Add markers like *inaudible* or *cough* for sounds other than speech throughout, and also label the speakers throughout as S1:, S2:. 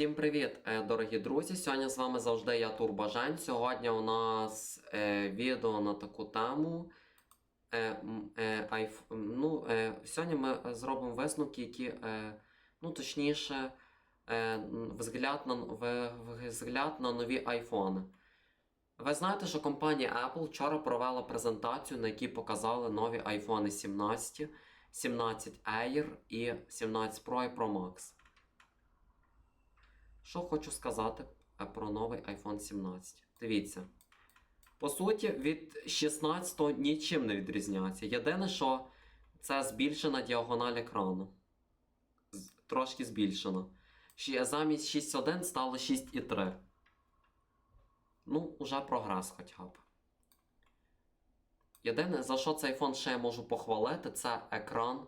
S1: Всім привіт, е, дорогі друзі! Сьогодні з вами завжди я Турбажень. Сьогодні у нас е, відео на таку тему. Е, е, айф... ну, е, сьогодні ми зробимо висновки, які, е, ну, точніше, е, взгляд, на, взгляд на нові айфони. Ви знаєте, що компанія Apple вчора провела презентацію, на якій показали нові iPhone 17, 17 Air і 17 Pro і Pro Max. Що хочу сказати е, про новий iPhone 17. Дивіться. По суті, від 16 нічим не відрізняється. Єдине, що це збільшена діагональ екрану. Трошки збільшена. Замість 6.1 стало 6.3. Ну, уже прогрес хоча б. Єдине, за що цей фон ще я можу похвалити, це екран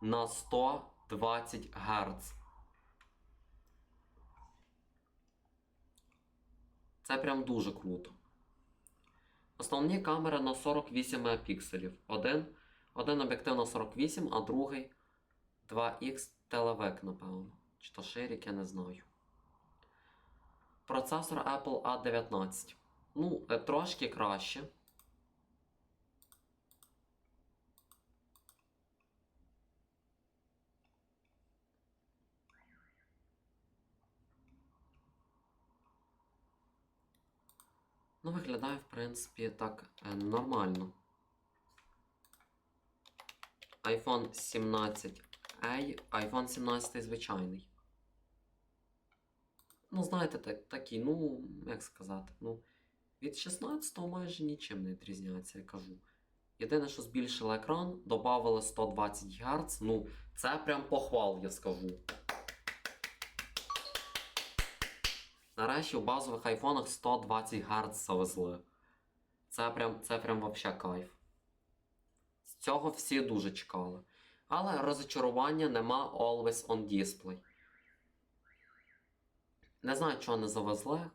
S1: на 120 Гц. Це прям дуже круто. Основні камери на 48 мегапікселів. Один, один об'єктив на 48, а другий 2х телевек, напевно. Чи то ширік, я не знаю. Процесор Apple A19. Ну, е, трошки краще. Ну, виглядає, в принципі, так е, нормально. iPhone 17A, iPhone 17 звичайний. Ну, знаєте, так, такий, ну, як сказати, ну, від 16 майже нічим не відрізняється, я кажу. Єдине, що збільшили екран, додали 120 Гц. Ну, це прям похвал, я скажу. Нарешті в базових айфонах 120 Гц завезли. Це прям, це прям вообще кайф. З цього всі дуже чекали. Але розочарування нема Always on Display. Не знаю, чого не завезли.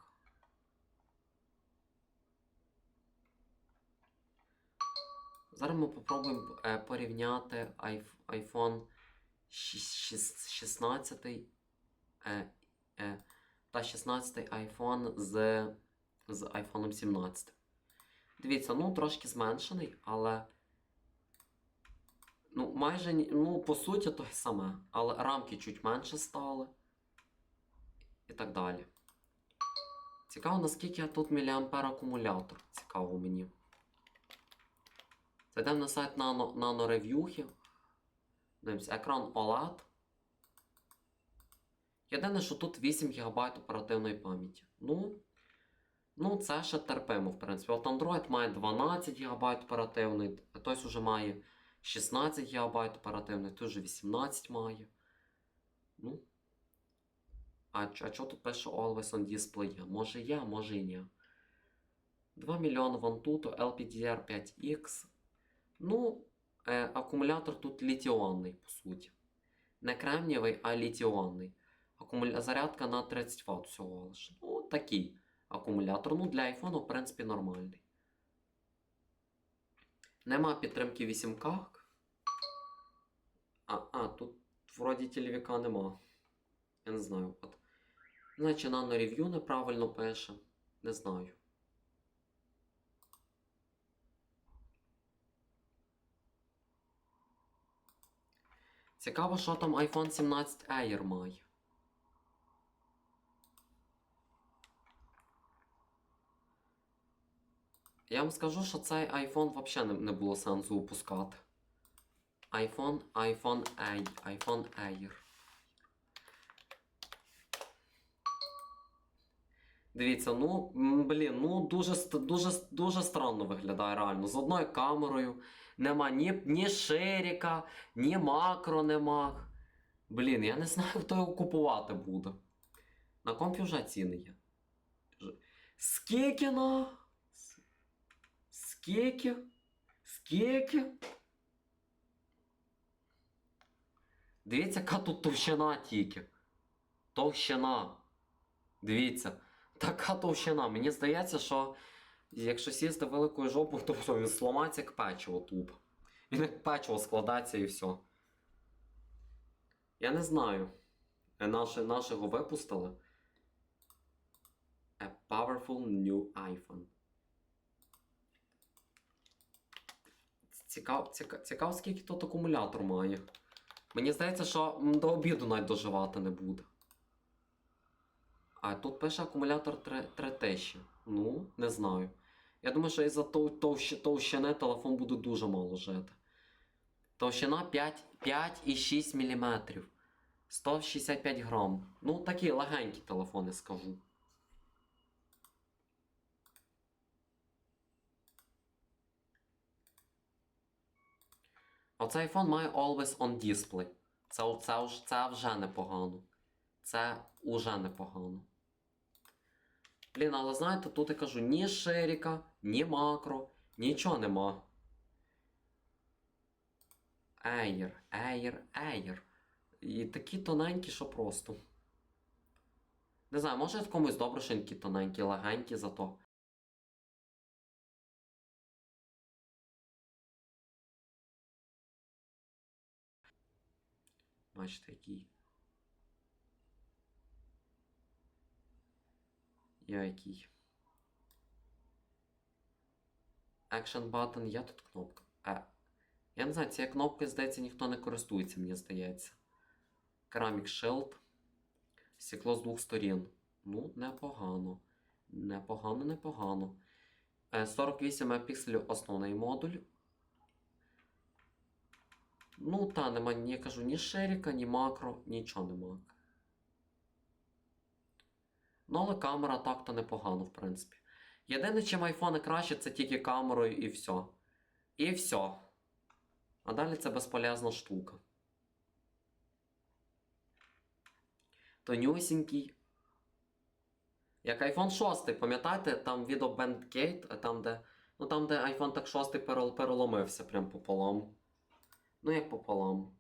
S1: Зараз ми попробуємо е, порівняти iPhone щ- щ- 16 е, е, та 16 iPhone з, з iPhone 17. Дивіться, ну трошки зменшений, але. Ну, майже ну, по суті, то саме. Але рамки чуть менше стали. І так далі. Цікаво, наскільки тут міліампер акумулятор. Цікаво мені. Зайдемо на сайт Nano, Nano Review. Дивимося, екран OLED. Єдине, що тут 8 ГБ оперативної пам'яті. Ну, ну, це ще терпимо, в принципі. От Android має 12 ГБ оперативної, хтось вже має 16 ГБ оперативної, той вже 18 має. Ну. А, а чого тут пише Always on Display? Може є, може і ні. 2 мільйони Vantuto LPDR 5X. Ну, е, акумулятор тут літіонний, по суті. Не кремнієвий, а літіонний. Акумуля... Зарядка на 30 Вт всього лише. Ну, такий акумулятор. Ну, для iPhone, в принципі, нормальний. Нема підтримки 8К. А, а, тут вроді телевіка нема. Я не знаю. От. Значить, нано рев'ю неправильно пише. Не знаю. Цікаво, що там iPhone 17 Air має. Я вам скажу, що цей iPhone взагалі не, не було сенсу випускати. iPhone, iPhone A, iPhone Air. Дивіться, ну, блін, ну дуже, дуже, дуже странно виглядає реально. З одною камерою нема ні, ні ширіка, ні макро нема. Блін, я не знаю, хто його купувати буде. На компі вже ціни є. Скільки на? Скільки? Скільки? Дивіться, яка тут товщина тільки. Товщина. Дивіться, така товщина. Мені здається, що якщо сісти великою жопою, то він зламається як печиво тупо. Він як печиво складається і все. Я не знаю. Е, Наші, нашого випустили. A powerful new iPhone. Цікав, цікав, цікав, скільки тут акумулятор має. Мені здається, що до обіду навіть доживати не буде. А тут пише акумулятор 3 3000. Ну, не знаю. Я думаю, що із-за товщини телефон буде дуже мало жити. Товщина 5,6 мм. 165 грам. Ну, такі легенькі телефони скажу. Оцей iPhone має Always on Display. Це, це, це вже непогано. Це уже непогано. Блін, але знаєте, тут я кажу ні шеріка, ні макро, нічого нема. Air, Air, Air. І такі тоненькі, що просто. Не знаю, може комусь добре, що такі тоненькі, легенькі зато. Бачите, який. Я який. Action button, є тут кнопка. Е. Я не знаю, цією кнопкою, здається, ніхто не користується, мені здається. Ceramic Shield. Стекло з двох сторін. Ну, непогано. Непогано, непогано. Е, 48 мегапікселів основний модуль. Ну, та, нема, я кажу, ні шеріка, ні макро, нічого нема. Ну, але камера так-то непогано, в принципі. Єдине, чим айфони краще, це тільки камерою і все. І все. А далі це безполезна штука. Тонюсінький. Як iPhone 6, пам'ятаєте, там відео Bandgate, там де. Ну там, де iPhone так 6 перел- переломився прям пополам. Ну, як пополам.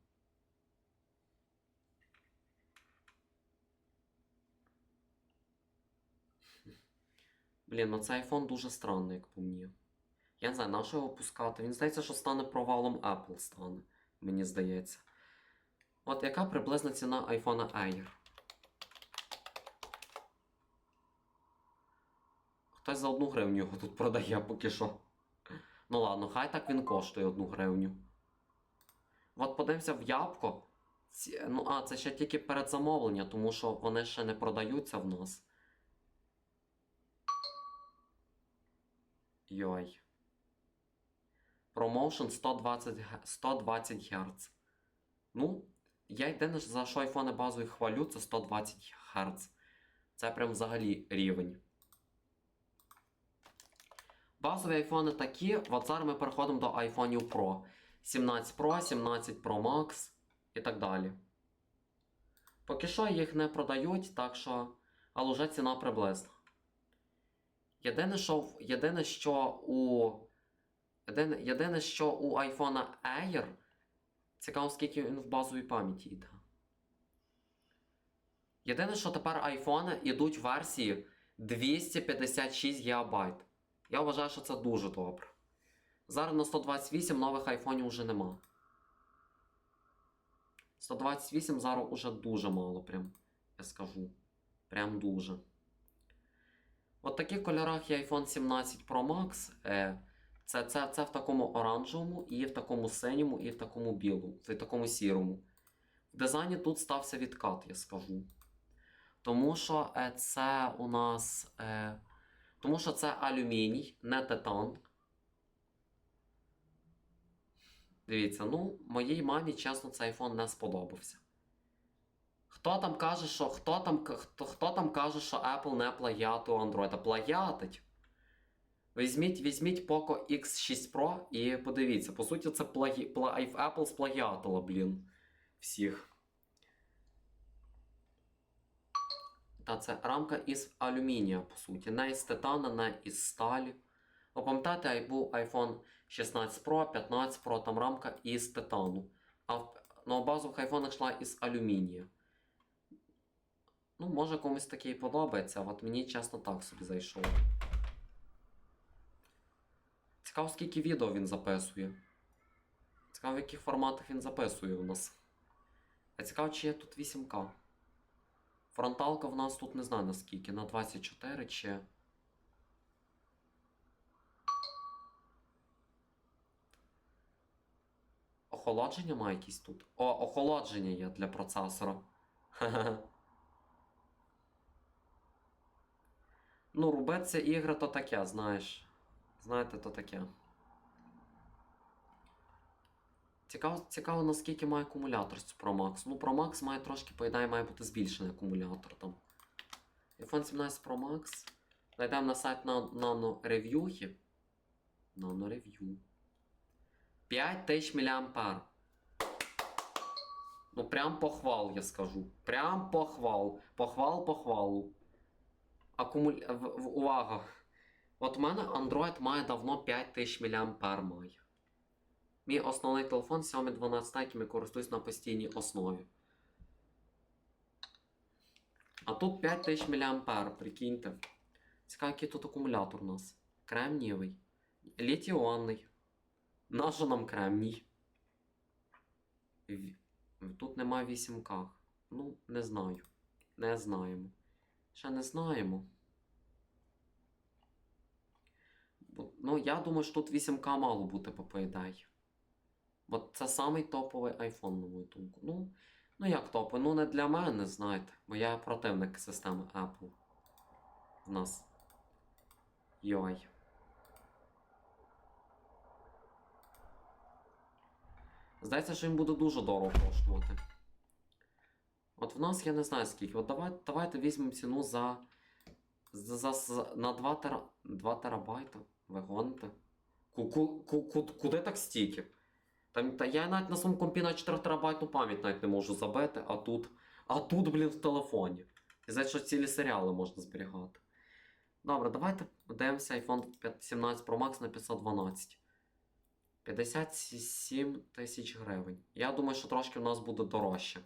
S1: Блін, ну цей iPhone дуже странний, як по мені. Я не знаю, на що його пускати. Він здається, що стане провалом Apple стане. Мені здається. От яка приблизна ціна iPhone Air? Хтось за одну гривню його тут продає поки що. Ну ладно, хай так він коштує одну гривню. От подивимося в Ябко. Ці- Ну, а, це ще тільки передзамовлення, тому що вони ще не продаються в нас. Йой. Промоушен 120, ге- 120 Гц. Ну, я єдине, за що айфони базові хвалю, це 120 Гц. Це прям взагалі рівень. Базові айфони такі. От зараз ми переходимо до айфонів Pro. 17 Pro, 17 Pro Max і так далі. Поки що їх не продають, так що. Але вже ціна приблизна. Єдине, що, єдине, що у. Єдине, єдине, що у iPhone Air. Цікаво, скільки він в базовій пам'яті йде. Єдине, що тепер айфони йдуть в версії 256 ГБ. Я вважаю, що це дуже добре. Зараз на 128 нових айфонів вже нема. 128 зараз уже дуже мало, прям, я скажу. Прям дуже. От таких кольорах є iPhone 17 Pro Max. Е, це, це, це в такому оранжевому, і в такому синьому, і в такому білому, в такому сірому. В дизайні тут стався відкат, я скажу. Тому що е, це у нас. Е, тому що це алюміній, не титан. Дивіться, ну, моїй мамі, чесно, цей iPhone не сподобався. Хто там каже, що хто там, хто, хто там каже, що Apple не плагіатує Android? А плагіатить. Візьміть, візьміть Poco X6 Pro і подивіться, по суті, це плагі, пла, Apple сплагіатила, блін. Всіх. Та це рамка із алюмінія, по суті. Не із титана, не із сталі. Ви пам'ятаєте, був iPhone 16 Pro, 15 Pro, там рамка із титану. А на базових айфонах йшла із алюмінія. Ну, може комусь таке і подобається, от мені чесно так собі зайшов. Цікаво, скільки відео він записує. Цікаво, в яких форматах він записує у нас. А цікаво, чи є тут 8К. Фронталка в нас тут не знаю наскільки, на 24 чи. Охолодження має якісь тут. О, охолодження є для процесора. *laughs* Ну, рубеться ігри то таке, знаєш. Знаєте, то таке. Цікаво, цікаво, наскільки має акумулятор з Pro Max. Ну, Pro Max має трошки, по ідеї, має бути збільшений акумулятор там. iPhone 17 Pro Max. Зайдемо на сайт на Nano Review. Nano Review. 5000 мА. Ну, прям похвал, я скажу. Прям похвал. Похвал похвалу. Акумуль... в- в- Увага. От у мене Android має давно 5000 мА має. Мій основний телефон Xiaomi 12, яким я користуюсь на постійній основі. А тут 5000 мА, прикиньте. Цікаво, який тут акумулятор у нас. Кремнієвий. Літіонний. Нащо нам кремній? Тут нема 8К. Ну, не знаю. Не знаємо. Ще не знаємо. Ну, я думаю, що тут 8К мало бути по ідеї. Бо це самий топовий iPhone, на мою думку. Ну, ну як топовий? Ну не для мене, знаєте. Бо я противник системи Apple. В нас. Йой. Здається, що він буде дуже дорого коштувати. От в нас я не знаю скільки. От давай, давайте візьмемо ціну за. за, за, на 2, тера, 2 терабайта. Ви гоните? Ку, ку, ку, ку, куди так стільки? Там, та я навіть на своєму компі на 4 терабайтну пам'ять навіть не можу забити, а тут. А тут, блін, в телефоні. І за що цілі серіали можна зберігати. Добре, давайте подивимося iPhone 17 Pro Max на 512. 57 тисяч гривень. Я думаю, що трошки в нас буде дорожче.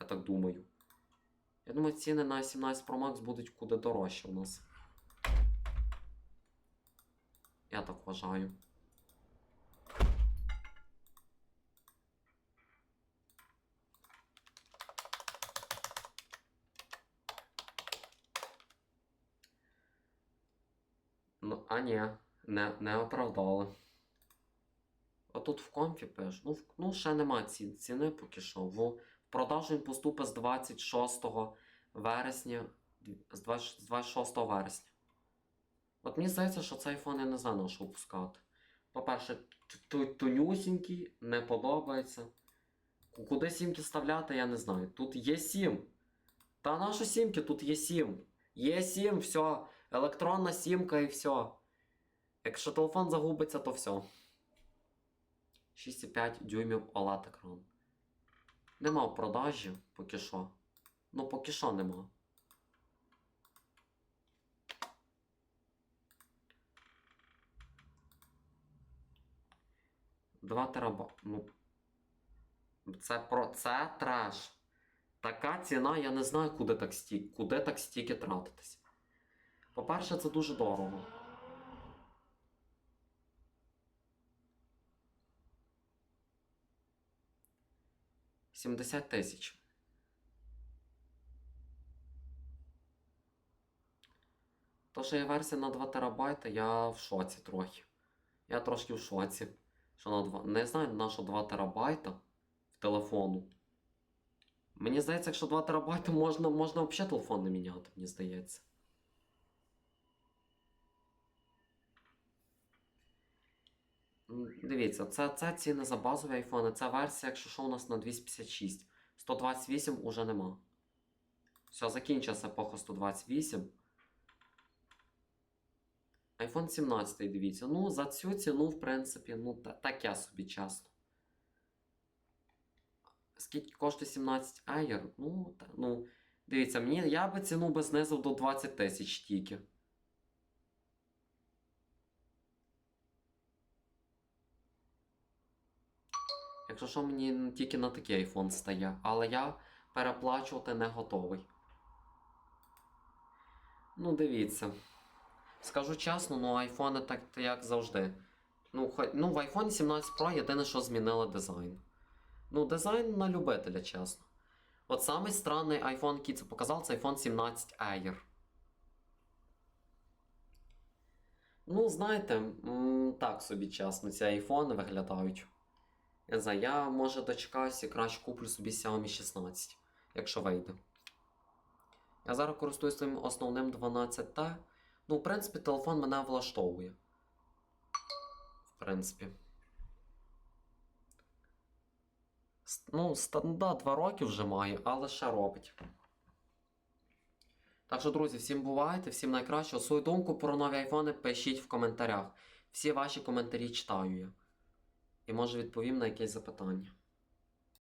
S1: Я так думаю. Я думаю, ціни на 17 Pro Max будуть куди дорожче у нас. Я так вважаю. Ну, а ні, не, не оправдали. А тут в комфі пиш. Ну, ну ще нема ці, ціни поки що. В продажу він поступить з 26 вересня. З 26 вересня. От мені здається, що цей фон я не знаю на що випускати. По-перше, тонюсінький, не подобається. Куди сімки вставляти, я не знаю. Тут є 7. Та наша сімки, тут є 7. Є 7, все. Електронна сімка і все. Якщо телефон загубиться, то все. 6,5 дюймів OLED екран. Нема в продажі поки що. Ну, поки що нема. Два тераба. Ну. Це про це треш. Така ціна, я не знаю, куди так стільки, куди так стільки тратитись. По-перше, це дуже дорого. Сімдесят тисяч. То, що є версія на 2 терабайта, я в шоці трохи. Я трошки в шоці. Що на 2... Не знаю, на що 2 терабайта в телефону. Мені здається, якщо 2 терабайта можна, можна взагалі телефон не міняти, мені здається. Дивіться, це, це ціни за базові айфони. Ця версія, якщо що, у нас на 256. 128 уже нема. Все, закінчилася епоха 128. iPhone 17, дивіться. Ну, за цю ціну, в принципі, ну, та- таке собі чесно. Скільки коштує 17 Air? Ну, та, ну, дивіться, мені, я би ціну би знизив до 20 тисяч тільки. Якщо що, мені тільки на такий iPhone стає, але я переплачувати не готовий. Ну, дивіться. Скажу чесно, ну айфони так як завжди. Ну, хо- ну, в iPhone 17 Pro єдине, що змінили дизайн. Ну, дизайн на любителя, чесно. От самий странний iPhone, який це показав, це iPhone 17 Air. Ну, знаєте, так собі чесно, ці айфони виглядають. Я не знаю, я може дочекаюся і краще куплю собі Xiaomi 16, якщо вийде. Я зараз користуюсь своїм основним 12T. Ну, в принципі, телефон мене влаштовує. В принципі. Ну, стандарт 2 роки вже має, але ще робить. Так що, друзі, всім бувайте, всім найкраще. Свою думку про нові айфони пишіть в коментарях. Всі ваші коментарі читаю я. І може відповім на якесь запитання.